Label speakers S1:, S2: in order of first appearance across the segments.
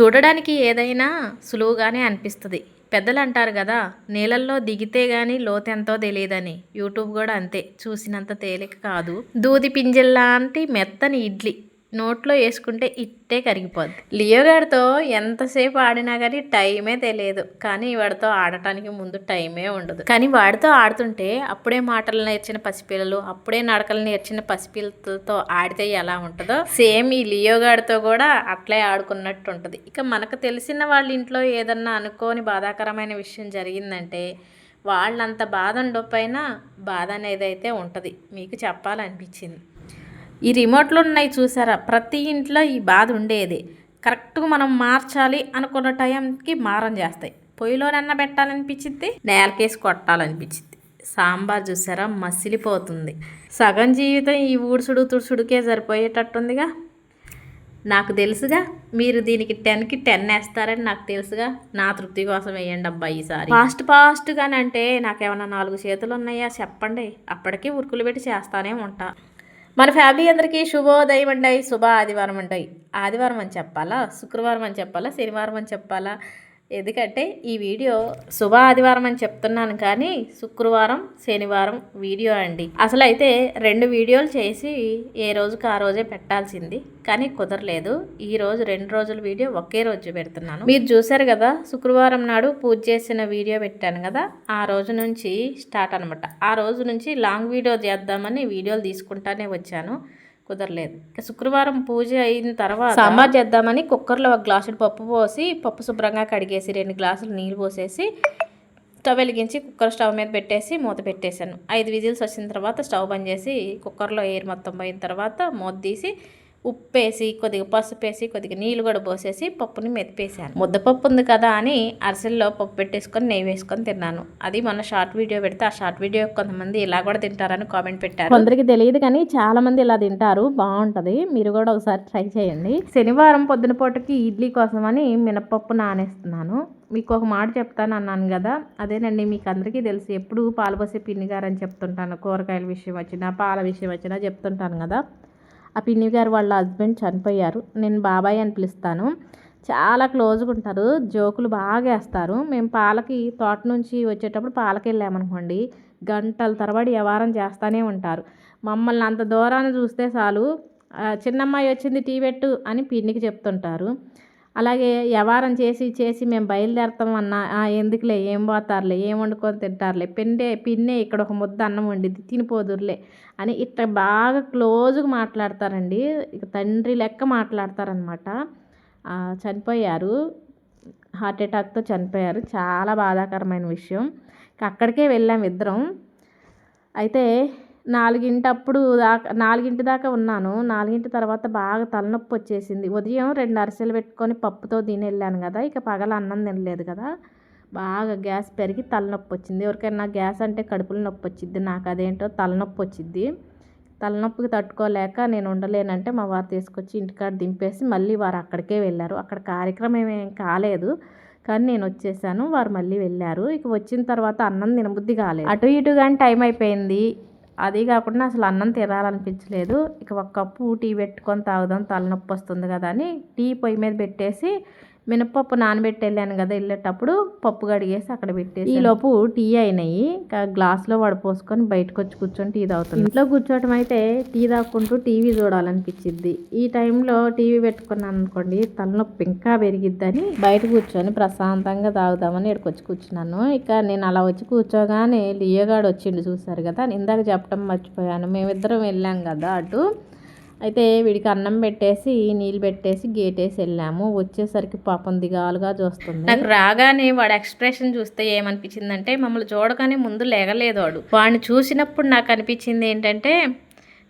S1: చూడడానికి ఏదైనా సులువుగానే అనిపిస్తుంది. పెద్దలు అంటారు కదా నీళ్ళల్లో దిగితే గాని లోతెంతో తెలియదని. యూట్యూబ్ కూడా అంతే చూసినంత తేలిక కాదు. దూది పింజల్లాంటి మెత్తని ఇడ్లీ. నోట్లో వేసుకుంటే ఇట్టే కరిగిపోద్ది. లియో గారితో ఎంతసేపు ఆడినా కానీ టైమే తెలియదు. కానీ వాడితో ఆడటానికి ముందు టైమే ఉండదు. కానీ వాడితో ఆడుతుంటే అప్పుడే మాటలు నేర్చిన పసిపిల్లలు అప్పుడే నడకలు నేర్చిన పసిపిల్లలతో ఆడితే ఎలా ఉంటుందో సేమ్ ఈ లియో గారితో కూడా అట్లే ఆడుకున్నట్టు ఉంటుంది ఇక మనకు తెలిసిన వాళ్ళ ఇంట్లో ఏదన్నా అనుకోని బాధాకరమైన విషయం జరిగిందంటే వాళ్ళంత బాధ ఉండకపోయినా బాధ అనేది అయితే ఉంటుంది. మీకు చెప్పాలనిపించింది. ఈ రిమోట్లు ఉన్నాయి చూసారా? ప్రతి ఇంట్లో ఈ బాధ ఉండేది. కరెక్ట్గా మనం మార్చాలి అనుకున్న టైంకి మారం చేస్తాయి. పొయ్యిలోనన్నా పెట్టాలనిపించింది నేలకేసి కొట్టాలనిపించింది సాంబార్ చూసారా? మసిలిపోతుంది. సగం జీవితం ఈ ఊడుసుడు తుడుసుడుకే సరిపోయేటట్టుందిగా. నాకు తెలుసుగా మీరు దీనికి టెన్కి టెన్ వేస్తారని నాకు తెలుసుగా. నా తృప్తి కోసం వేయండి అబ్బా ఈసారి. ఫాస్ట్ ఫాస్ట్గానంటే అంటే నాకేమన్నా నాలుగు చేతులు ఉన్నాయా చెప్పండి. అప్పటికీ ఉరుకులు పెట్టి చేస్తానే ఉంటా. మన ఫ్యామిలీ అందరికీ శుభోదయం అండి శుభ ఆదివారం అంటాయి ఆదివారం అని చెప్పాలా? శుక్రవారం అని చెప్పాలా? శనివారం అని చెప్పాలా? ఎందుకంటే ఈ వీడియో శుభ ఆదివారం అని చెప్తున్నాను కానీ శుక్రవారం శనివారం వీడియో అండి. అసలు అయితే రెండు వీడియోలు చేసి ఏ రోజుకి ఆ రోజే పెట్టాల్సింది కానీ కుదరలేదు. ఈ రోజు రెండు రోజుల వీడియో ఒకే రోజు పెడుతున్నాను. మీరు చూసారు కదా శుక్రవారం నాడు పూజ చేసిన వీడియో పెట్టాను కదా ఆ రోజు నుంచి స్టార్ట్ అనమాట ఆ రోజు నుంచి లాంగ్ వీడియో చేద్దామని వీడియోలు తీసుకుంటానే వచ్చాను. కుదరలేదు. ఇక శుక్రవారం పూజ అయిన తర్వాత సాంబార్ చేద్దామని కుక్కర్లో ఒక గ్లాసుడు పప్పు పోసి పప్పు శుభ్రంగా కడిగేసి రెండు గ్లాసులు నీళ్ళు పోసేసి స్టవ్ వెలిగించి కుక్కర్ స్టవ్ మీద పెట్టేసి మూత పెట్టేశాను. ఐదు విజిల్స్ వచ్చిన తర్వాత స్టవ్ బంద్ చేసి కుక్కర్లో ఎయిర్ మొత్తం పోయిన తర్వాత మూత తీసి ఉప్పు వేసి కొద్దిగా పసుపు వేసి కొద్దిగా నీళ్ళు కూడా పోసేసి పప్పుని మెతిపేసాను ముద్దపప్పు ఉంది కదా అని అరిసెల్లో పప్పు పెట్టేసుకొని నెయ్యి వేసుకొని తిన్నాను. అది మొన్న షార్ట్ వీడియో పెడితే ఆ షార్ట్ వీడియో కొంతమంది ఇలా కూడా తింటారని కామెంట్ పెట్టారు. కొందరికి తెలియదు కానీ చాలా మంది ఇలా తింటారు. బాగుంటది. మీరు కూడా ఒకసారి ట్రై చేయండి. శనివారం పొద్దున పూటకి ఇడ్లీ కోసమని మినపప్పు నానేస్తున్నాను. మీకు ఒక మాట చెప్తాను అన్నాను కదా. అదేనండి మీకు అందరికీ తెలుసు. ఎప్పుడు పాలు పోసే పిన్ని గారు అని చెప్తుంటాను. కూరగాయల విషయం వచ్చినా పాల విషయం వచ్చినా చెప్తుంటాను కదా. ఆ పిన్ని గారు వాళ్ళ హస్బెండ్ చనిపోయారు. నేను బాబాయ్ అని పిలుస్తాను. చాలా క్లోజ్గా ఉంటారు. జోకులు బాగా వేస్తారు. మేము పాలకి తోట నుంచి వచ్చేటప్పుడు పాలకి వెళ్ళామనుకోండి గంటల తరబడి వ్యవహారం చేస్తూనే ఉంటారు. మమ్మల్ని అంత దూరాన్ని చూస్తే చాలు. చిన్నమ్మాయి వచ్చింది టీ పెట్టు అని పిన్నికి చెప్తుంటారు. అలాగే వ్యవహారం చేసి చేసి మేము బయలుదేరుతాం అన్న ఎందుకులే ఏం పోతారులే ఏం వండుకొని తింటారులే పిండే పిన్నే ఇక్కడ ఒక ముద్ద అన్నం వండిద్ది తినిపోదురులే అని ఇట్లా బాగా క్లోజ్గా మాట్లాడతారండి. ఇక తండ్రి లెక్క మాట్లాడతారనమాట చనిపోయారు. హార్ట్ అటాక్తో చనిపోయారు. చాలా బాధాకరమైన విషయం. అక్కడికే వెళ్ళాం ఇద్దరం. అయితే నాలుగింటప్పుడు దాకా నాలుగింటి దాకా ఉన్నాను. నాలుగింటి తర్వాత బాగా తలనొప్పి వచ్చేసింది. ఉదయం రెండు అరిసెలు పెట్టుకొని పప్పుతో దీని వెళ్ళాను కదా. ఇక పగల అన్నం తినలేదు కదా. బాగా గ్యాస్ పెరిగి తలనొప్పి వచ్చింది. ఎవరికైనా గ్యాస్ అంటే కడుపులో నొప్పి వచ్చింది నాకు అదేంటో తలనొప్పి వచ్చింది తలనొప్పికి తట్టుకోలేక నేను ఉండలేనంటే మా వారు తీసుకొచ్చి ఇంటికాడ దింపేసి మళ్ళీ వారు అక్కడికే వెళ్ళారు. అక్కడ కార్యక్రమం ఏం కాలేదు. కానీ నేను వచ్చేసాను. వారు మళ్ళీ వెళ్ళారు. ఇక వచ్చిన తర్వాత అన్నం తినబుద్ధి కాలేదు. అటు ఇటు కానీ టైం అయిపోయింది. అది కాకుండా అసలు అన్నం తినాలనిపించలేదు. ఇక ఒక కప్పు టీ పెట్టుకొని తాగుదాం తలనొప్పి వస్తుంది కదా అని టీ పొయ్యి మీద పెట్టేసి మినపప్పు నానబెట్టి వెళ్ళాను కదా వెళ్ళేటప్పుడు పప్పు కడిగేసి అక్కడ పెట్టేసి ఈలోపు టీ అయినాయి. గ్లాస్లో వడపోసుకొని బయటకు వచ్చి కూర్చొని టీ తాగుతుంది ఇంట్లో కూర్చోవటం అయితే టీ తాగుకుంటూ టీవీ చూడాలనిపించింది ఈ టైంలో టీవీ పెట్టుకున్నాను అనుకోండి తలనొప్పి ఇంకా పెరిగిద్దని బయట కూర్చొని ప్రశాంతంగా తాగుదామని ఇక్కడికి వచ్చి కూర్చున్నాను. ఇక నేను అలా వచ్చి కూర్చోగానే లియోగాడు వచ్చిండు చూసారు కదా ఇందాక చెప్పడం మర్చిపోయాను. మేమిద్దరం వెళ్ళాం కదా అటు. అయితే వీడికి అన్నం పెట్టేసి నీళ్ళు పెట్టేసి గేట్ వేసి వెళ్ళాము. వచ్చేసరికి పాపం దిగాలుగా చూస్తుంది. నాకు రాగానే వాడు ఎక్స్ప్రెషన్ చూస్తే ఏమనిపించిందంటే మమ్మల్ని చూడగానే ముందు లేగలేదు వాడు. వాడిని చూసినప్పుడు నాకు అనిపించింది ఏంటంటే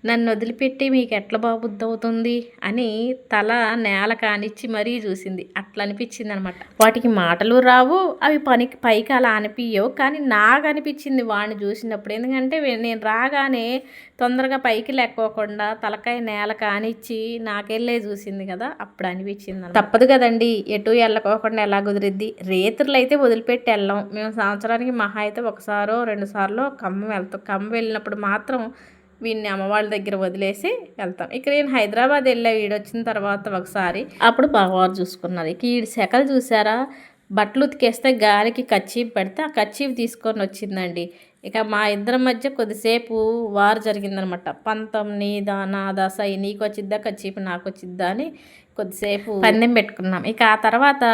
S1: నన్ను వదిలిపెట్టి మీకు ఎట్లా బాబుద్ది అవుతుంది అని తల నేల కానిచ్చి మరీ చూసింది. అట్లా అనిపించింది అనమాట వాటికి మాటలు రావు అవి పనికి పైకి అలా అనిపించవు కానీ నాకు అనిపించింది వాడిని చూసినప్పుడు. ఎందుకంటే నేను రాగానే తొందరగా పైకి లెక్కోకుండా తలకాయ నేల కానిచ్చి నాకెళ్ళే చూసింది కదా అప్పుడు అనిపించింది తప్పదు కదండి. ఎటు వెళ్ళకోకుండా ఎలా కుదిరిద్ది? రేతులు అయితే వదిలిపెట్టి వెళ్ళాం మేము సంవత్సరానికి మహా అయితే ఒకసారో రెండుసార్లు ఖమ్మం వెళ్తాం ఖమ్మం వెళ్ళినప్పుడు మాత్రం వీడిని అమ్మవాళ్ళ దగ్గర వదిలేసి వెళ్తాం. ఇక నేను హైదరాబాద్ వెళ్ళా వీడు వచ్చిన తర్వాత ఒకసారి అప్పుడు బావగారు చూసుకున్నారు. ఇక ఈ శకలు చూసారా? బట్టలు ఉతికేస్తే గాలికి కచ్చీఫ్ పెడితే ఆ కచ్చీఫ్ తీసుకొని వచ్చిందండి. ఇక మా ఇద్దరి మధ్య కొద్దిసేపు వారు జరిగిందనమాట. పంతం నీదా నాదా సై నీకు వచ్చిద్దా కచ్చీఫ్ నాకు వచ్చిద్దా అని కొద్దిసేపు పందెం పెట్టుకున్నాం. ఇక ఆ తర్వాత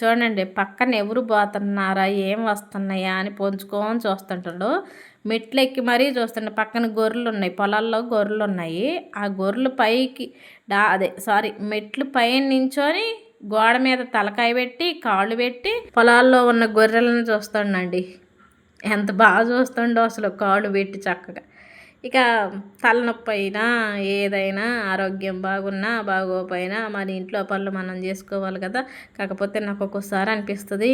S1: చూడండి పక్కన ఎవరు పోతున్నారా ఏం వస్తున్నాయా అని పొంచుకొని చూస్తుంటాడు. మెట్లు ఎక్కి మరీ చూస్తుండే పక్కన గొర్రెలు ఉన్నాయి పొలాల్లో గొర్రెలు ఉన్నాయి. ఆ గొర్రెలు పైకి డా అదే సారీ మెట్లు పైన నించొని గోడ మీద తలకాయ పెట్టి కాళ్ళు పెట్టి పొలాల్లో ఉన్న గొర్రెలను చూస్తుండండి. ఎంత బాగా చూస్తుండో అసలు కాళ్ళు పెట్టి చక్కగా. ఇక తలనొప్పి అయినా ఏదైనా ఆరోగ్యం బాగున్నా బాగోపోయినా మన ఇంట్లో పనులు మనం చేసుకోవాలి కదా. కాకపోతే నాకు ఒక్కొక్కసారి అనిపిస్తుంది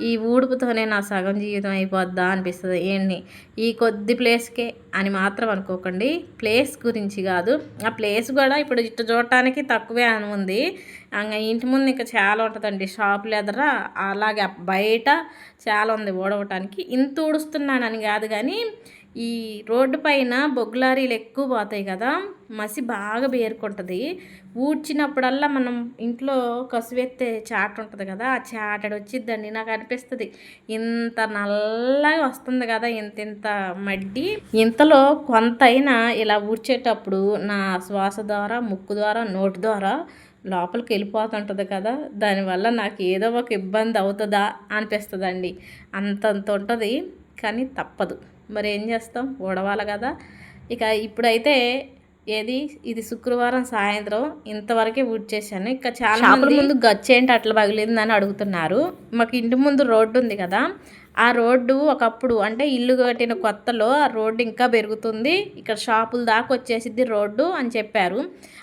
S1: ఈ ఊడుపుతోనే నా సగం జీవితం అయిపోద్దా అనిపిస్తుంది. ఏంటి? ఈ కొద్ది ప్లేస్కే అని మాత్రం అనుకోకండి. ప్లేస్ గురించి కాదు. ఆ ప్లేస్ కూడా ఇప్పుడు ఇటు చూడటానికి తక్కువే అని ఉంది. ఇంకా ఇంటి ముందు ఇంకా చాలా ఉంటుందండి. షాపులు ఎదుర అలాగే బయట చాలా ఉంది ఊడవటానికి. ఇంత ఊడుస్తున్నానని కాదు కానీ ఈ రోడ్డు పైన బొగ్గులారీలు ఎక్కువ పోతాయి కదా మసి బాగా బేరుకుంటుంది. ఊడ్చినప్పుడల్లా మనం ఇంట్లో కసువెత్తే చాట ఉంటుంది కదా ఆ చాటడు వచ్చిద్దండి నాకు అనిపిస్తుంది. ఇంత నల్లగా వస్తుంది కదా ఇంత ఇంత మడ్డి. ఇంతలో కొంతైనా ఇలా ఊడ్చేటప్పుడు నా శ్వాస ద్వారా ముక్కు ద్వారా నోటి ద్వారా లోపలికి వెళ్ళిపోతుంటుంది కదా దానివల్ల నాకు ఏదో ఒక ఇబ్బంది అవుతుందా అనిపిస్తుందండి. అంతంత ఉంటుంది కానీ తప్పదు. మరి ఏం చేస్తాం? ఊడవాలి కదా. ఇక ఇప్పుడైతే ఏది? ఇది శుక్రవారం సాయంత్రం ఇంతవరకే చేశాను. ఇక చాలా మంది ముందు గచ్చేంటి అట్లా పగిలిందని అడుగుతున్నారు. మాకు ఇంటి ముందు రోడ్డు ఉంది కదా. ఆ రోడ్డు ఒకప్పుడు అంటే ఇల్లు కట్టిన కొత్తలో ఆ రోడ్డు ఇంకా పెరుగుతుంది. ఇక్కడ షాపుల దాకా వచ్చేసిద్ది రోడ్డు అని చెప్పారు.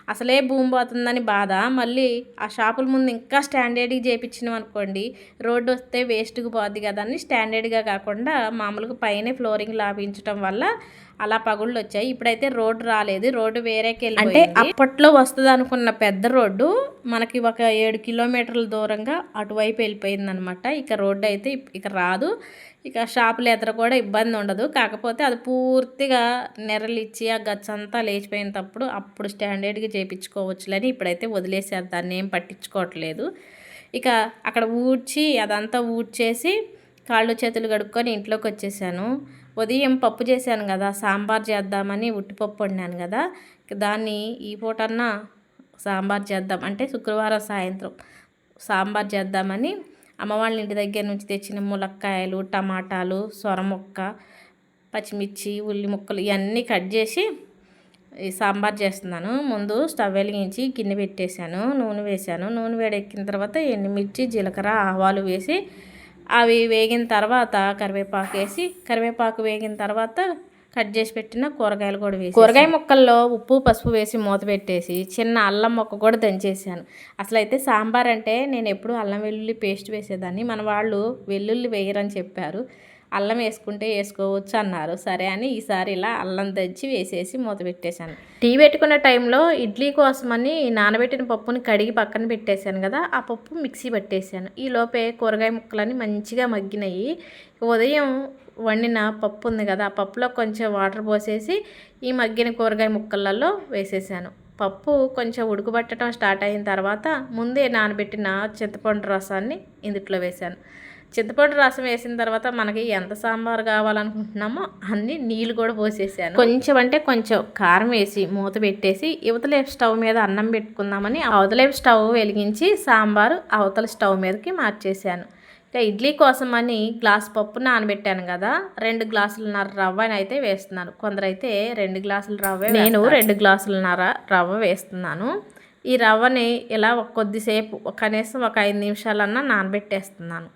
S1: అసలే భూమి పోతుందని బాధ. మళ్ళీ ఆ షాపుల ముందు ఇంకా స్టాండర్డ్గా చేయించినాం అనుకోండి రోడ్డు వస్తే వేస్ట్గా పోద్ది కదా అని స్టాండర్డ్గా కాకుండా మామూలుగా పైన ఫ్లోరింగ్ లాభించడం వల్ల అలా పగుళ్ళు వచ్చాయి. ఇప్పుడైతే రోడ్డు రాలేదు రోడ్డు వేరేకి అంటే అప్పట్లో వస్తుంది అనుకున్న పెద్ద రోడ్డు మనకి ఒక ఏడు కిలోమీటర్ల దూరంగా అటువైపు వెళ్ళిపోయింది అనమాట ఇక రోడ్డు అయితే ఇక రాదు. ఇక షాపులు ఎదురు కూడా ఇబ్బంది ఉండదు. కాకపోతే అది పూర్తిగా నెరలిచ్చి ఆ గచ్చంతా లేచిపోయినప్పుడు అప్పుడు స్టాండర్డ్గా చేయించుకోవచ్చులని ఇప్పుడైతే వదిలేసారు దాన్ని ఏం పట్టించుకోవట్లేదు. ఇక అక్కడ ఊడ్చి అదంతా ఊడ్చేసి కాళ్ళు చేతులు కడుక్కొని ఇంట్లోకి వచ్చేసాను. ఉదయం పప్పు చేశాను కదా సాంబార్ చేద్దామని ఉట్టిపప్పు వండాను కదా దాన్ని ఈ పూటన్నా సాంబార్ చేద్దాం అంటే శుక్రవారం సాయంత్రం సాంబార్ చేద్దామని అమ్మ వాళ్ళ ఇంటి దగ్గర నుంచి తెచ్చిన ములక్కాయలు టమాటాలు సొరముక్క పచ్చిమిర్చి ఉల్లి ముక్కలు ఇవన్నీ కట్ చేసి సాంబార్ చేస్తున్నాను. ముందు స్టవ్ వెలిగించి గిన్నె పెట్టేశాను నూనె వేసాను నూనె వేడెక్కిన తర్వాత ఎండుమిర్చి జీలకర్ర ఆవాలు వేసి అవి వేగిన తర్వాత కరివేపాకు వేసి కరివేపాకు వేగిన తర్వాత కట్ చేసి పెట్టిన కూరగాయలు కూడా వేసి కూరగాయ ముక్కల్లో ఉప్పు పసుపు వేసి మూత పెట్టేసి చిన్న అల్లం మొక్క కూడా దంచేసాను. అసలు అయితే సాంబార్ అంటే నేను ఎప్పుడు అల్లం వెల్లుల్లి పేస్ట్ వేసేదాన్ని. మన వాళ్ళు వెల్లుల్లి వేయరని చెప్పారు. అల్లం వేసుకుంటే వేసుకోవచ్చు అన్నారు. సరే అని ఈసారి ఇలా అల్లం దంచి వేసేసి మూత పెట్టేశాను. టీ పెట్టుకునే టైంలో ఇడ్లీ కోసమని నానబెట్టిన పప్పుని కడిగి పక్కన పెట్టేశాను కదా ఆ పప్పు మిక్సీ పట్టేశాను. ఈ లోపే కూరగాయ ముక్కలని మంచిగా మగ్గినాయి. ఉదయం వండిన పప్పు ఉంది కదా ఆ పప్పులో కొంచెం వాటర్ పోసేసి ఈ మగ్గిన కూరగాయ ముక్కలలో వేసేసాను. పప్పు కొంచెం ఉడుకుబట్టడం స్టార్ట్ అయిన తర్వాత ముందే నానబెట్టిన చింతపండు రసాన్ని ఇందుట్లో వేశాను చింతపండు రసం వేసిన తర్వాత మనకి ఎంత సాంబార్ కావాలనుకుంటున్నామో అన్ని నీళ్ళు కూడా పోసేసాను. కొంచెం అంటే కొంచెం కారం వేసి మూత పెట్టేసి యువతలేపు స్టవ్ మీద అన్నం పెట్టుకుందామని అవతలేపు స్టవ్ వెలిగించి సాంబారు అవతల స్టవ్ మీదకి మార్చేసాను. ఇక ఇడ్లీ కోసం అని గ్లాస్ పప్పు నానబెట్టాను కదా రెండు గ్లాసులన్నర రవ్వ అయితే వేస్తున్నాను కొందరైతే రెండు గ్లాసుల రవ్వ నేను రెండు గ్లాసులన్నర రవ్వ వేస్తున్నాను. ఈ రవ్వని ఇలా కొద్దిసేపు కనీసం ఒక ఐదు నిమిషాలన్నా నానబెట్టేస్తున్నాను.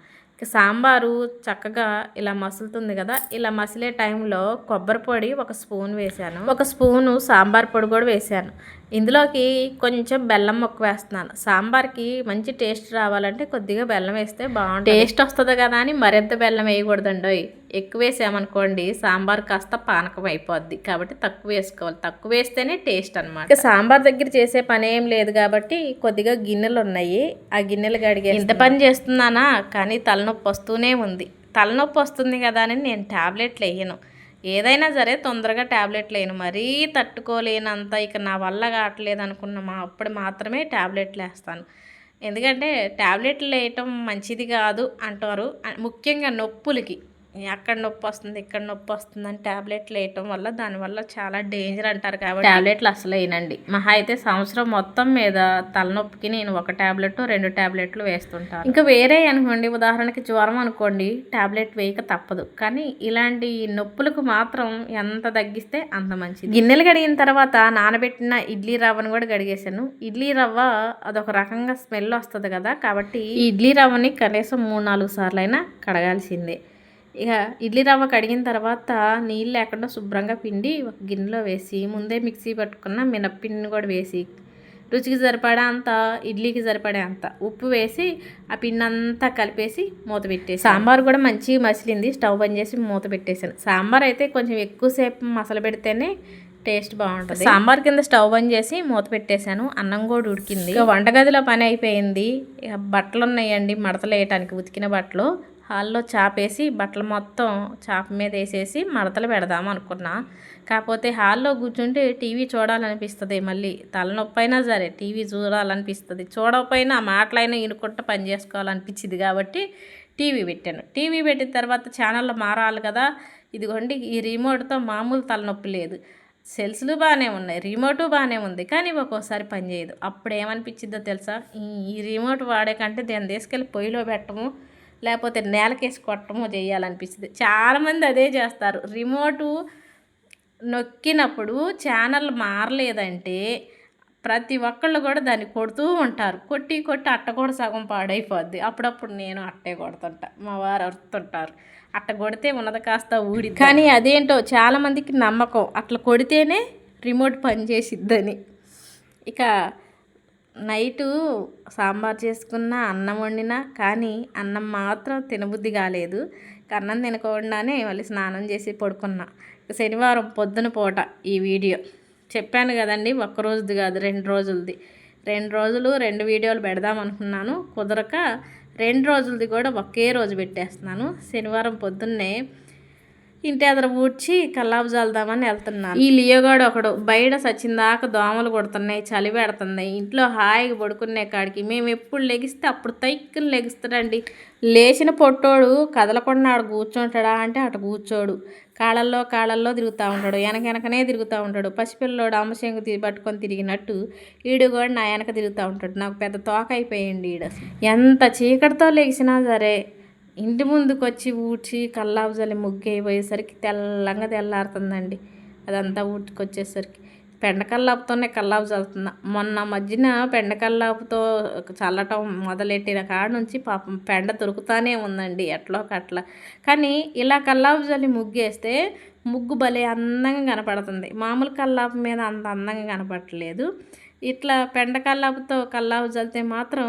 S1: సాంబారు చక్కగా ఇలా మసులుతుంది కదా ఇలా మసిలే టైంలో కొబ్బరి పొడి ఒక స్పూన్ వేశాను. ఒక స్పూను సాంబార్ పొడి కూడా వేశాను. ఇందులోకి కొంచెం బెల్లం మొక్క వేస్తున్నాను. సాంబార్కి మంచి టేస్ట్ రావాలంటే కొద్దిగా బెల్లం వేస్తే బాగుంటుంది. టేస్ట్ వస్తుంది కదా అని మరింత బెల్లం వేయకూడదండి. ఎక్కువ వేసామనుకోండి సాంబార్ కాస్త పానకం అయిపోద్ది. కాబట్టి తక్కువ వేసుకోవాలి. తక్కువ వేస్తేనే టేస్ట్ అనమాట సాంబార్ దగ్గర చేసే పని ఏం లేదు కాబట్టి కొద్దిగా గిన్నెలు ఉన్నాయి. ఆ గిన్నెలు గడిగే ఇంత పని చేస్తున్నానా? కానీ తలనొప్పి వస్తూనే ఉంది. తలనొప్పి వస్తుంది కదా అని నేను ట్యాబ్లెట్లు వేయను. ఏదైనా సరే తొందరగా ట్యాబ్లెట్ లేను మరీ తట్టుకోలేనంత ఇక నా వల్ల కావట్లేదు అనుకున్న మా అప్పుడు మాత్రమే ట్యాబ్లెట్లు వేస్తాను. ఎందుకంటే ట్యాబ్లెట్లు వేయటం మంచిది కాదు అంటారు. ముఖ్యంగా నొప్పులకి. అక్కడ నొప్పి వస్తుంది ఇక్కడ నొప్పి వస్తుంది అని ట్యాబ్లెట్లు వేయటం వల్ల దానివల్ల చాలా డేంజర్ అంటారు కాబట్టి ట్యాబ్లెట్లు అసలు వేయనండి. మహా అయితే సంవత్సరం మొత్తం మీద తలనొప్పికి నేను ఒక ట్యాబ్లెట్ రెండు ట్యాబ్లెట్లు వేస్తుంటాను. ఇంకా వేరే అనుకోండి ఉదాహరణకి జ్వరం అనుకోండి ట్యాబ్లెట్ వేయక తప్పదు. కానీ ఇలాంటి నొప్పులకు మాత్రం ఎంత తగ్గిస్తే అంత మంచిది. గిన్నెలు కడిగిన తర్వాత నానబెట్టిన ఇడ్లీ రవ్వను కూడా కడిగేసాను ఇడ్లీ రవ్వ అదొక రకంగా స్మెల్ వస్తుంది కదా కాబట్టి ఇడ్లీ రవ్వని కనీసం మూడు నాలుగు సార్లు అయినా కడగాల్సిందే. ఇక ఇడ్లీ రవ్వ కడిగిన తర్వాత నీళ్ళు లేకుండా శుభ్రంగా పిండి ఒక గిన్నెలో వేసి ముందే మిక్సీ పట్టుకున్న మినప్పిండిని కూడా వేసి రుచికి సరిపడా అంత ఇడ్లీకి సరిపడే అంత ఉప్పు వేసి ఆ పిండి అంతా కలిపేసి మూత పెట్టేసి సాంబార్ కూడా మంచిగా మసిలింది స్టవ్ బంద్ చేసి మూత పెట్టేసాను సాంబార్ అయితే కొంచెం ఎక్కువసేపు మసలు పెడితేనే టేస్ట్ బాగుంటుంది. సాంబార్ కింద స్టవ్ బంద్ చేసి మూత పెట్టేశాను అన్నం కూడా ఉడికింది. ఇక వంటగదిలో పని అయిపోయింది. ఇక బట్టలు ఉన్నాయండి మడతలు వేయటానికి ఉతికిన బట్టలు. హాల్లో చాపేసి బట్టలు మొత్తం చాప మీద వేసేసి మడతలు పెడదాం అనుకున్నా. కాకపోతే హాల్లో కూర్చుంటే టీవీ చూడాలనిపిస్తుంది మళ్ళీ. తలనొప్పి అయినా సరే టీవీ చూడాలనిపిస్తుంది. చూడకపోయినా మాటలైనా ఇనుకుంటూ పని చేసుకోవాలనిపించింది కాబట్టి టీవీ పెట్టాను. టీవీ పెట్టిన తర్వాత ఛానళ్ళు మారాలి కదా. ఇదిగోండి ఈ రిమోట్తో మామూలు తలనొప్పి లేదు. సెల్స్లు బాగానే ఉన్నాయి రిమోటు బాగానే ఉంది కానీ ఒక్కోసారి పని చేయదు. అప్పుడు ఏమనిపించిందో తెలుసా? ఈ- ఈ రిమోట్ వాడే కంటే దాన్ని తీసుకెళ్ళి పొయ్యిలో పెట్టము? లేకపోతే నేలకేసి కొట్టము చేయాలనిపిస్తుంది. చాలామంది అదే చేస్తారు. రిమోటు నొక్కినప్పుడు ఛానల్ మారలేదంటే ప్రతి ఒక్కళ్ళు కూడా దాన్ని కొడుతూ ఉంటారు. కొట్టి కొట్టి అట్ట కూడా సగం పాడైపోద్ది. అప్పుడప్పుడు నేను అట్టే కొడుతుంటా. మా వారు అరుతుంటారు అట్ట కొడితే ఉన్నది కాస్త ఊడి కానీ అదేంటో చాలామందికి నమ్మకం. అట్లా కొడితేనే రిమోట్ పనిచేసిద్దని. ఇక నైటు సాంబార్ చేసుకున్న అన్నం వండినా కానీ అన్నం మాత్రం తినబుద్ధి కాలేదు. కన్నం అన్నం తినకుండానే మళ్ళీ స్నానం చేసి పడుకున్నా. శనివారం పొద్దున పూట ఈ వీడియో. చెప్పాను కదండి ఒక్క రోజుది కాదు రెండు రోజులది. రెండు రోజులు రెండు వీడియోలు పెడదాం అనుకున్నాను. కుదరక రెండు రోజులది కూడా ఒకే రోజు పెట్టేస్తున్నాను. శనివారం పొద్దున్నే ఇంటి ఎదురు ఊడ్చి కల్లాపు చల్దామని వెళ్తున్నాను. ఈ లియోగాడు ఒకడు బయట సచ్చిందాక దోమలు కొడుతున్నాయి చలి పెడుతున్నాయి ఇంట్లో హాయిగా పడుకునే కాడికి మేము ఎప్పుడు లెగిస్తే అప్పుడు తైక్కుని లెగిస్తాడండి. లేచిన పొట్టోడు కదలకుండా ఆడ కూర్చుంటాడా అంటే అటు కూర్చోడు. కాళ్ళల్లో కాళ్ళల్లో తిరుగుతూ ఉంటాడు వెనక వెనకనే తిరుగుతూ ఉంటాడు. పసిపిల్లోడు అమ్మశంకు పట్టుకొని తిరిగినట్టు ఈడు కూడా నా వెనక తిరుగుతూ ఉంటాడు. నాకు పెద్ద తోక అయిపోయింది ఈడ. ఎంత చీకటితో లెగిసినా సరే ఇంటి ముందుకు వచ్చి ఊడ్చి కల్లాపు జల్లి ముగ్గు అయిపోయేసరికి తెల్లంగా తెల్లారుతుందండి. అదంతా ఊడ్చుకొచ్చేసరికి పెండకల్లాపుతోనే కల్లాపు చల్లుతున్నా మొన్న మధ్యన పెండకల్లాపుతో చల్లటం మొదలెట్టిన కాడ నుంచి పాపం పెండ దొరుకుతానే ఉందండి ఎట్లో కట్లా. కానీ ఇలా కల్లాపు జల్లి ముగ్గేస్తే ముగ్గు భలే అందంగా కనపడుతుంది. మామూలు కల్లాపు మీద అంత అందంగా కనపడట్లేదు. ఇట్లా పెండ కల్లాపుతో కల్లాపు చల్లితే మాత్రం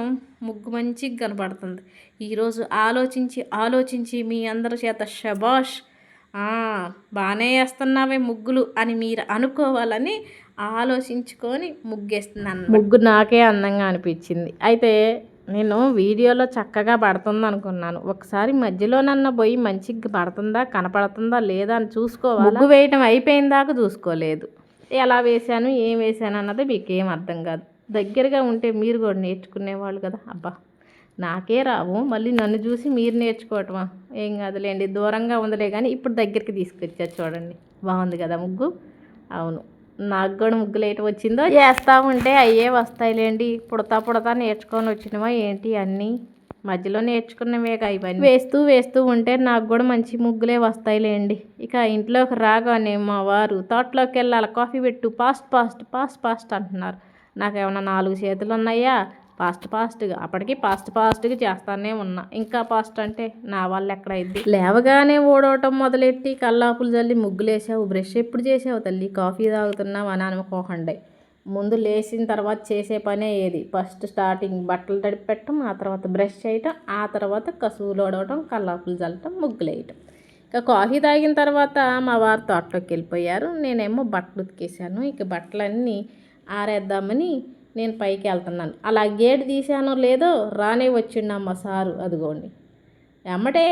S1: ముగ్గు మంచిగా కనపడుతుంది. ఈరోజు ఆలోచించి ఆలోచించి మీ అందరి చేత షబాష్ బాగానే వేస్తున్నావే ముగ్గులు అని మీరు అనుకోవాలని ఆలోచించుకొని ముగ్గేస్తున్నాను ముగ్గు నాకే అందంగా అనిపించింది. అయితే నేను వీడియోలో చక్కగా పడుతుంది అనుకున్నాను ఒకసారి మధ్యలోనన్న పోయి మంచిగా పడుతుందా కనపడుతుందా లేదా అని చూసుకోవాలి? ముగ్గు వేయటం అయిపోయిందాక చూసుకోలేదు. ఎలా వేశాను ఏం వేశాను అన్నది మీకు ఏం అర్థం కాదు. దగ్గరగా ఉంటే మీరు కూడా నేర్చుకునేవాళ్ళు కదా. అబ్బా నాకే రావు. మళ్ళీ నన్ను చూసి మీరు నేర్చుకోవటమా? ఏం కాదులేండి దూరంగా ఉందిలే కానీ ఇప్పుడు దగ్గరికి తీసుకొచ్చారు చూడండి. బాగుంది కదా ముగ్గు? అవును. నాకు కూడా ముగ్గులు ఏటి వచ్చిందో? చేస్తూ ఉంటే అయ్యే వస్తాయిలేండి. పుడతా పుడతా నేర్చుకొని వచ్చినవా ఏంటి అన్నీ? మధ్యలో నేర్చుకున్నవేగా ఇవన్నీ. వేస్తూ వేస్తూ ఉంటే నాకు కూడా మంచి ముగ్గులే వస్తాయిలేండి. ఇక ఇంట్లోకి రాగానే మా వారు తోటలోకి వెళ్ళాలి? కాఫీ పెట్టు. పాస్ట్ పాస్ట్ పాస్ట్ పాస్ట్ అంటున్నారు. నాకేమన్నా నాలుగు చేతులు ఉన్నాయా ఫాస్ట్ ఫాస్ట్గా. అప్పటికి ఫాస్ట్ ఫాస్ట్గా చేస్తానే ఉన్నా. ఇంకా ఫాస్ట్ అంటే నా వాళ్ళు ఎక్కడైంది లేవగానే ఓడవటం మొదలెట్టి కల్లాపులు చల్లి ముగ్గులేసావు. బ్రష్ ఎప్పుడు చేసావు తల్లి? కాఫీ తాగుతున్నావు? అని అనుకోకండి. ముందు లేచిన తర్వాత చేసే పనే ఏది? ఫస్ట్ స్టార్టింగ్ బట్టలు తడిపెట్టడం ఆ తర్వాత బ్రష్ చేయటం ఆ తర్వాత కసువులు ఓడవటం కల్లాపులు చల్లటం ముగ్గులు వేయటం. ఇక కాఫీ తాగిన తర్వాత మా వారు తోటలోకి వెళ్ళిపోయారు. నేనేమో బట్టలు ఉతికేసాను ఇక బట్టలన్నీ ఆరేద్దామని నేను పైకి వెళ్తున్నాను. అలా గేట్ తీసానో లేదో రానే వచ్చిండు మా సారు. అదిగోండి. ఎమ్మటే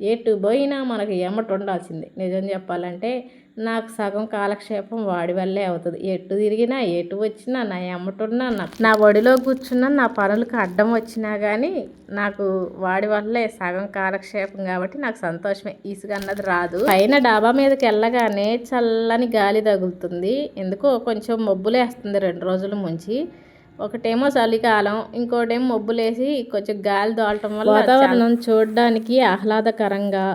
S1: ఎటు పోయినా మనకి ఎమ్మటి ఉండాల్సిందే. నిజం చెప్పాలంటే నాకు సగం కాలక్షేపం వాడి వల్లే అవుతుంది. ఎటు తిరిగినా ఎటు వచ్చినా నా ఎమ్మటున్నా నా నా ఒడిలో కూర్చున్నా నా పనులకు అడ్డం వచ్చినా కానీ నాకు వాడి వల్లే సగం కాలక్షేపం కాబట్టి నాకు సంతోషమే. ఇసుక అన్నది రాదు. పైన డాబా మీదకి వెళ్ళగానే చల్లని గాలి తగులుతుంది. ఎందుకో కొంచెం మబ్బులేస్తుంది రెండు రోజుల ముంచి. ఒకటేమో చలికాలం ఇంకోటేమో మబ్బులేసి కొంచెం గాలి దోలటం వల్ల వాతావరణం చూడడానికి ఆహ్లాదకరంగా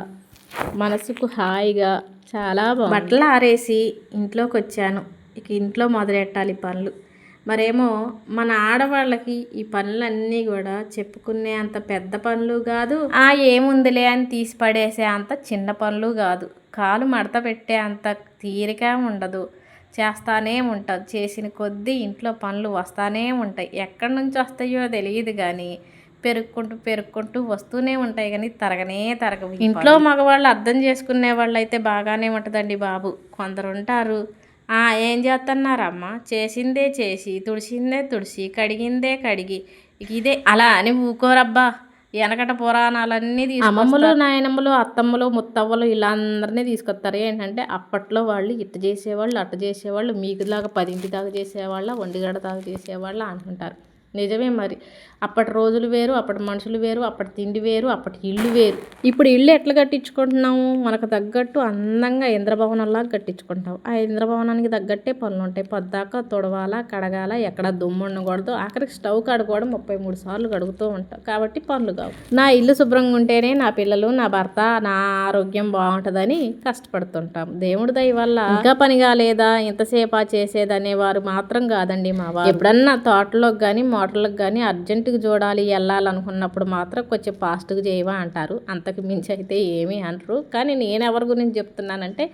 S1: మనసుకు హాయిగా చాలా బట్టలు ఆరేసి ఇంట్లోకి వచ్చాను ఇక ఇంట్లో మొదలెట్టాలి పనులు. మరేమో మన ఆడవాళ్ళకి ఈ పనులన్నీ కూడా చెప్పుకునే అంత పెద్ద పనులు కాదు ఆ ఏముందిలే అని తీసి పడేసే అంత చిన్న పనులు కాదు. కాలు మడత పెట్టే అంత తీరిక ఉండదు. చేస్తానే ఉంటుంది చేసిన కొద్దీ ఇంట్లో పనులు వస్తానే ఉంటాయి. ఎక్కడి నుంచి వస్తాయో తెలియదు కానీ పెరుక్కుంటూ పెరుక్కుంటూ వస్తూనే ఉంటాయి కానీ తరగనే తరగవు ఇంట్లో మగవాళ్ళు అర్థం చేసుకునే వాళ్ళు అయితే బాగానే ఉంటుందండి బాబు. కొందరు ఉంటారు ఏం చేస్తున్నారమ్మ చేసిందే చేసి తుడిసిందే తుడిసి కడిగిందే కడిగి. ఇదే అలా అని ఊకోరబ్బా. వెనకట పురాణాలన్నీ అమ్మమ్మలు నాయనమ్మలు అత్తమ్మలు ముత్తవ్వలు ఇలా అందరినీ తీసుకొస్తారు. ఏంటంటే అప్పట్లో వాళ్ళు ఇట్ట చేసేవాళ్ళు అట్ట చేసేవాళ్ళు మీకులాగా పదింటి దాకా చేసేవాళ్ళ ఒంటిగడ దాకా చేసేవాళ్ళ అనుకుంటారు నిజమే మరి. అప్పటి రోజులు వేరు అప్పటి మనుషులు వేరు అప్పటి తిండి వేరు అప్పటి ఇల్లు వేరు. ఇప్పుడు ఇల్లు ఎట్లా కట్టించుకుంటున్నాము మనకు తగ్గట్టు అందంగా ఇంద్రభవనంలాగా కట్టించుకుంటాం ఆ ఇంద్రభవనానికి తగ్గట్టే పనులు ఉంటాయి. పొద్దాక తుడవాలా కడగాల ఎక్కడ దుమ్ము ఉండకూడదు ఆఖరికి స్టవ్ కడుకోవడం ముప్పై మూడు సార్లు కడుగుతూ ఉంటాం కాబట్టి పనులు కావు. నా ఇల్లు శుభ్రంగా ఉంటేనే నా పిల్లలు నా భర్త నా ఆరోగ్యం బాగుంటుందని కష్టపడుతుంటాం. దేవుడి దయ వల్ల ఇంకా పని కాలేదా? ఇంతసేపా చేసేదనే వారు మాత్రం కాదండి మా వారు. ఎప్పుడన్నా తోటలోకి కానీ మోటార్లకు కానీ అర్జెంటుగా చూడాలి వెళ్ళాలనుకున్నప్పుడు మాత్రం కొంచెం ఫాస్ట్గా చేయవా అంటారు. అంతకు మించి అయితే ఏమీ అనరు. కానీ నేను ఎవరి గురించి చెప్తున్నానంటే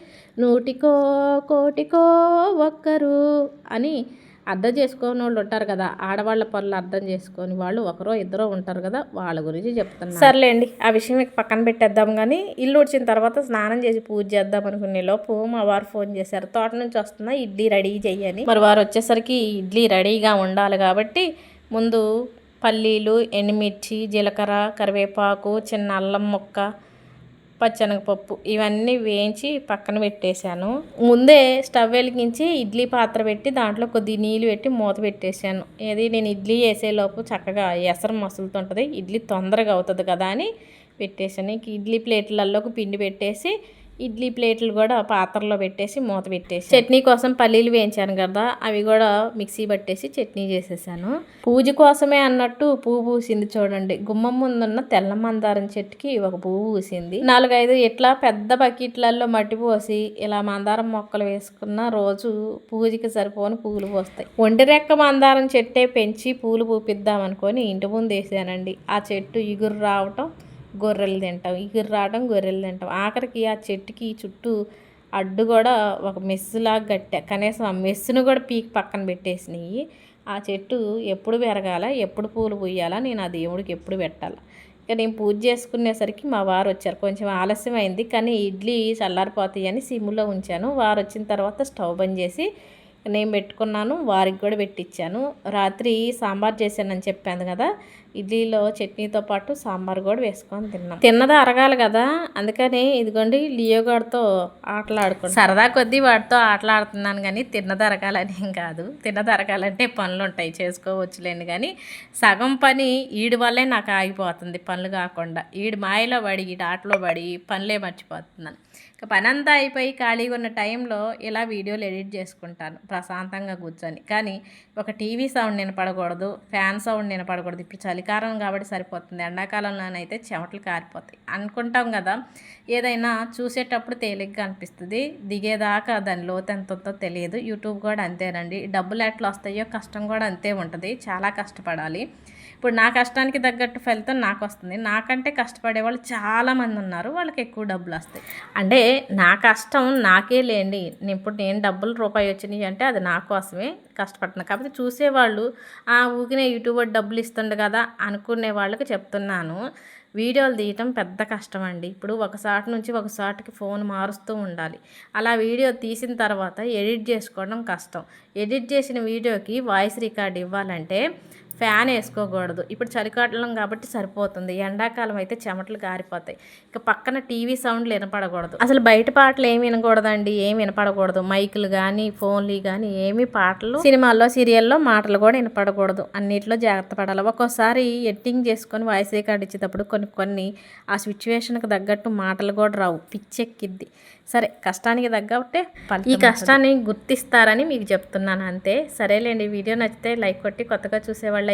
S1: నూటికో కోటికో ఒక్కరు అని అర్థం చేసుకోని వాళ్ళు ఉంటారు కదా. ఆడవాళ్ళ పనులు అర్థం చేసుకొని వాళ్ళు ఒకరో ఇద్దరో ఉంటారు కదా. వాళ్ళ గురించి చెప్తున్నా సర్లేండి ఆ విషయం ఇక పక్కన పెట్టేద్దాం కానీ ఇల్లు వచ్చిన తర్వాత స్నానం చేసి పూజ చేద్దాం అనుకునే లోపు మా వారు ఫోన్ చేశారు. తోట నుంచి వస్తున్నా ఇడ్లీ రెడీ చెయ్యని. మరి వారు వచ్చేసరికి ఇడ్లీ రెడీగా ఉండాలి కాబట్టి ముందు పల్లీలు ఎండుమిర్చి జీలకర్ర కరివేపాకు చిన్న అల్లం ముక్క పచ్చనగపప్పు ఇవన్నీ వేయించి పక్కన పెట్టేశాను. ముందే స్టవ్ వెలిగించి ఇడ్లీ పాత్ర పెట్టి దాంట్లో కొద్ది నీళ్ళు పెట్టి మూత పెట్టేశాను. ఏది నేను ఇడ్లీ వేసేలోపు చక్కగా ఎసరు మసులుతుంటుంది ఇడ్లీ తొందరగా అవుతుంది కదా అని పెట్టేశాను. ఇడ్లీ ప్లేట్లలోకి పిండి పెట్టేసి ఇడ్లీ ప్లేట్లు కూడా పాత్రలో పెట్టేసి మూత పెట్టేసి చట్నీ కోసం పల్లీలు వేయించాను కదా అవి కూడా మిక్సీ పట్టేసి చట్నీ చేసేసాను. పూజ కోసమే అన్నట్టు పువ్వు పూసింది చూడండి. గుమ్మం ముందున్న తెల్ల మందారం చెట్టుకి ఒక పువ్వు పూసింది. నాలుగైదు ఇట్లా పెద్ద బకెట్లలో మట్టి పోసి ఇలా మందారం మొక్కలు వేసుకున్న రోజు పూజకి సరిపోని పూలు పోస్తాయి. ఒంటి రెక్క మందారం చెట్టే పెంచి పూలు పూపిద్దాం అనుకొని ఇంటి ముందు వేసానండి. ఆ చెట్టు ఇగురు రావటం గొర్రెలు తింటాం ఇగురు రావడం గొర్రెలు తింటాం. ఆఖరికి ఆ చెట్టుకి చుట్టూ అడ్డు కూడా ఒక మెస్సులాగా కట్టా కనీసం ఆ మెస్సును కూడా పీకి పక్కన పెట్టేసినాయి ఆ చెట్టు ఎప్పుడు పెరగాల ఎప్పుడు పూలు పూయాలా నేను ఆ దేవుడికి ఎప్పుడు పెట్టాలా. ఇక నేను పూజ చేసుకునేసరికి మా వారు వచ్చారు. కొంచెం ఆలస్యం అయింది కానీ ఇడ్లీ చల్లారిపోతాయి అని సిమ్లో ఉంచాను. వారు వచ్చిన తర్వాత స్టవ్ బంద్ చేసి నేను పెట్టుకున్నాను వారికి కూడా పెట్టించాను రాత్రి సాంబార్ చేశానని చెప్పాను కదా ఇడ్లీలో చట్నీతో పాటు సాంబార్ కూడా వేసుకొని తిన్నాం తిన్నది అరగాలి కదా అందుకని ఇదిగోండి లియోగాడ్తో ఆటలాడుకో సరదా కొద్దీ వాడితో ఆటలాడుతున్నాను కానీ తిన్నది అరగాలని ఏం కాదు. తిన్నది అరగాలంటే పనులు ఉంటాయి చేసుకోవచ్చులేండి కానీ సగం పని ఈడి వల్లే నాకు ఆగిపోతుంది పనులు కాకుండా. ఈడు మాయలో పడి ఈడు ఆటలో పడి పనులే మర్చిపోతున్నాను. ఇక పని అంతా అయిపోయి ఖాళీగా ఉన్న టైంలో ఇలా వీడియోలు ఎడిట్ చేసుకుంటాను. ప్రశాంతంగా కూర్చొని. కానీ ఒక టీవీ సౌండ్ వినపడకూడదు ఫ్యాన్ సౌండ్ వినపడకూడదు ఇప్పుడు చలికాలం కాబట్టి సరిపోతుంది. ఎండాకాలంలోనైతే చెమటలు కారిపోతాయి. అనుకుంటాం కదా ఏదైనా చూసేటప్పుడు తేలిగ్గా అనిపిస్తుంది. దిగేదాకా దాని లోతు ఎంత ఉందో తెలియదు. యూట్యూబ్ కూడా అంతేనండి. డబ్బులు ఎట్లా వస్తాయో కష్టం కూడా అంతే ఉంటుంది. చాలా కష్టపడాలి. ఇప్పుడు నా కష్టానికి తగ్గట్టు ఫలితం నాకు వస్తుంది నాకంటే కష్టపడే వాళ్ళు చాలామంది ఉన్నారు. వాళ్ళకి ఎక్కువ డబ్బులు వస్తాయి. అంటే నా కష్టం నాకే లేండి. నేను ఇప్పుడు నేను డబ్బులు రూపాయి వచ్చినాయి అంటే అది నా కోసమే కష్టపడుతున్నాను కాకపోతే చూసేవాళ్ళు ఆ ఊకినే యూట్యూబర్ డబ్బులు ఇస్తుండే కదా అనుకునే వాళ్ళకి చెప్తున్నాను. వీడియోలు తీయటం పెద్ద కష్టం అండి. ఇప్పుడు ఒక సాటి నుంచి ఒక సాటికి ఫోన్ మారుస్తూ ఉండాలి. అలా వీడియో తీసిన తర్వాత ఎడిట్ చేసుకోవడం కష్టం. ఎడిట్ చేసిన వీడియోకి వాయిస్ రికార్డ్ ఇవ్వాలంటే ఫ్యాన్ వేసుకోకూడదు. ఇప్పుడు చలికాలం కాబట్టి సరిపోతుంది. ఎండాకాలం అయితే చెమటలు గారిపోతాయి ఇక పక్కన టీవీ సౌండ్లు వినపడకూడదు. అసలు బయట పాటలు ఏమి వినకూడదండి. ఏమి వినపడకూడదు. మైకులు కానీ ఫోన్లు కానీ ఏమి పాటలు సినిమాల్లో సీరియల్లో మాటలు కూడా వినపడకూడదు. అన్నిట్లో జాగ్రత్త పడాలి. ఒక్కోసారి ఎడిటింగ్ చేసుకొని వాయిస్ రికార్డ్ ఇచ్చేటప్పుడు కొన్ని కొన్ని ఆ సిచ్యువేషన్కి తగ్గట్టు మాటలు కూడా రావు. పిచ్చెక్కిద్ది. సరే కష్టానికి తగ్గట్టే ఈ కష్టాన్ని గుర్తిస్తారని మీకు చెప్తున్నాను అంతే. సరేలేండి వీడియో నచ్చితే లైక్ కొట్టి కొత్తగా చూసేవాళ్ళు